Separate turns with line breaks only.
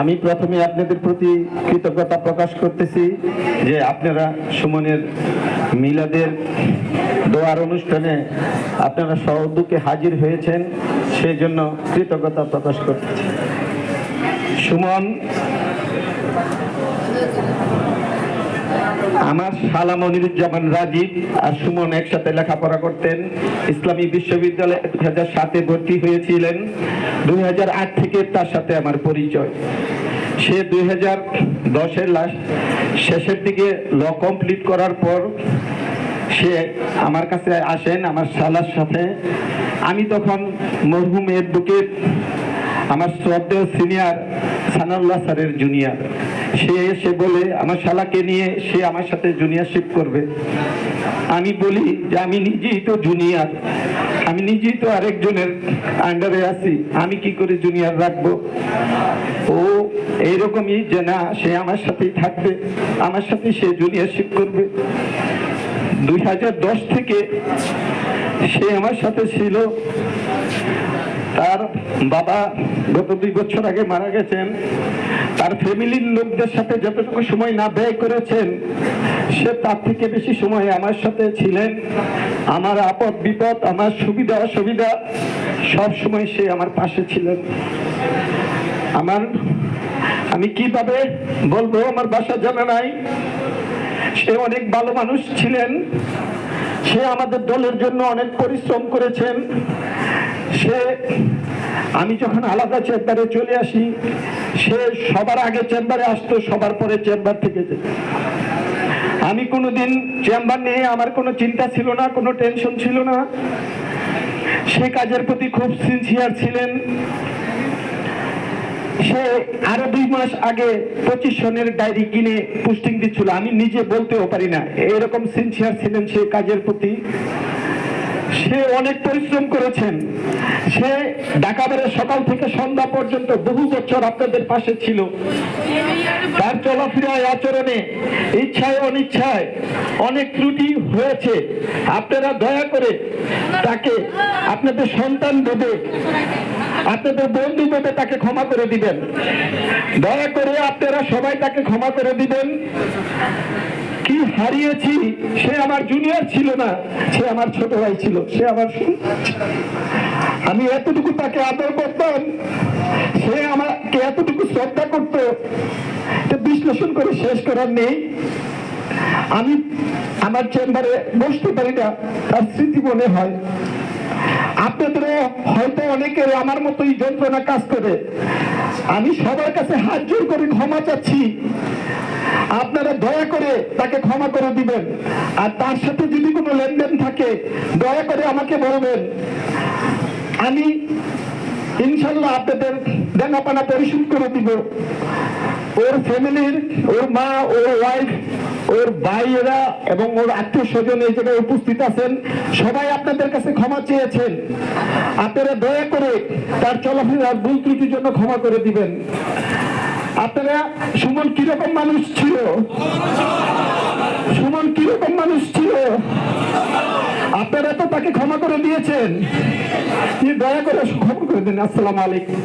আমি প্রথমে আপনাদের প্রতি কৃতজ্ঞতা প্রকাশ করতেছি যে আপনারা সুমনের মিলাদের দোয়ার অনুষ্ঠানে আপনারা সহদুকে হাজির হয়েছেন সেই জন্য কৃতজ্ঞতা প্রকাশ করতেছি। সুমন আমার শালা মনিরুজ্জামান রাজীব আর সুমন একসাথে লেখাপড়া করতেন। ইসলামী বিশ্ববিদ্যালয়ে দুই হাজার সাতে ভর্তি হয়েছিলেন। দুই হাজার আট থেকে তার সাথে আমার পরিচয়। সে দুই হাজার দশের লাস্ট শেষের দিকে ল কমপ্লিট করার পর সে আমার কাছে আসেন আমার শালার সাথে। আমি তখন মরহুম এডভোকেট আমার শ্রদ্ধেয় সিনিয়র সানাল্লাহ স্যারের জুনিয়র সে এসে বলে, আমার শালাকে নিয়ে সে আমার সাথে জুনিয়রশিপ করবে। আমি বলি, যে আমি নিজেই তো জুনিয়র আমি নিজেই তো আরেকজনের আন্ডারে আছি, আমি কি করে জুনিয়র রাখব? ও এইরকমই যে, না, সে আমার সাথেই থাকবে, আমার সাথে সে জুনিয়রশিপ করবে। দুই হাজার দশ থেকে সে আমার সাথে ছিল। তার বাবা গত দুই বছর আগে মারা গেছেন। তার ফ্যামিলির লোকদের সাথে যতটুকু সময় না ব্যয় করেছেন, সে তার থেকে বেশি সময় আমার সাথে ছিলেন। আমার আপদ বিপদ, আমার সুবিধা, অসুবিধা, সব সময় সে আমার পাশে ছিলেন। আমার আমি কীভাবে বলব, আমার বাসা জানা নাই। সে অনেক ভালো মানুষ ছিলেন। সে আমাদের দলের জন্য অনেক পরিশ্রম করেছেন। সে, আমি যখন আলাদা চেম্বারে চলে আসি, সে সবার আগে চেম্বারে আসতো, সবার পরে চেম্বার থেকে যেত। আমি কোনোদিন চেম্বার নিয়ে আমার কোনো চিন্তা ছিল না, কোনো টেনশন ছিল না। সে কাজের প্রতি খুব সিনসিয়ার ছিলেন। সে আরও দুই মাস আগে পঁচিশ সনের ডায়েরি কিনে পোস্টিং দিচ্ছিল। আমি নিজে বলতেও পারি না। এরকম সিনসিয়ার ছিলেন সে কাজের প্রতি। সে অনেক পরিশ্রম করেছেন। সে সকাল থেকে সন্ধ্যা পর্যন্ত বহু বছর আপনাদের পাশে ছিল। তার চলাফেরায়, আচরণে, ইচ্ছায়, অনিচ্ছায় অনেক ত্রুটি হয়েছে। আপনারা দয়া করে তাকে আপনাদের সন্তান দেবে আপনাদের বন্ধু ভেবে তাকে ক্ষমা করে দিবেন। দয়া করে আপনারা সবাই তাকে ক্ষমা করে দিবেন। কি হারিয়েছি, সে আমার জুনিয়র ছিল না, সে আমার ছোট ভাই ছিল, সে আমার আমি এতটুকু তাকে আদর করতাম, সে আমাকে এতটুকু শ্রদ্ধা করত বিশ্লেষণ করে শেষ করার নেই। আমি আমার চেম্বারে বসতে পারি না, তার স্মৃতি মনে হয়। আপনাদেরও হয়তো অনেকের আমার মতোই যন্ত্রণা কাজ করে। আমি সবার কাছে হাত জোর করে ক্ষমা চাচ্ছি। আপনারা দয়া করে তাকে ক্ষমা করে দিবেন। আর তার সাথে যদি কোনো লেনদেন থাকে, দয়া করে আমাকে বলবেন। আমি ইনশাল্লাহ আপনাদের দেনাপানা পরিশোধ করে দিব। ওর ফ্যামিলির, ওর মা, ওর ওয়াইফ ওর ভাইয়েরা এবং ওর আত্মীয় স্বজন এই জায়গায় উপস্থিত আছেন। সবাই আপনাদের কাছে ক্ষমা চেয়েছেন। আপনারা দয়া করে তার চলাফেরার ভুল ত্রুটির জন্য ক্ষমা করে দিবেন। আপনারা, সুমন কীরকম মানুষ ছিল? সুমন কীরকম মানুষ ছিল? আপনারা তো তাকে ক্ষমা করে দিয়েছেন। দয়া করে ক্ষমা করে দিন। আসসালামু আলাইকুম।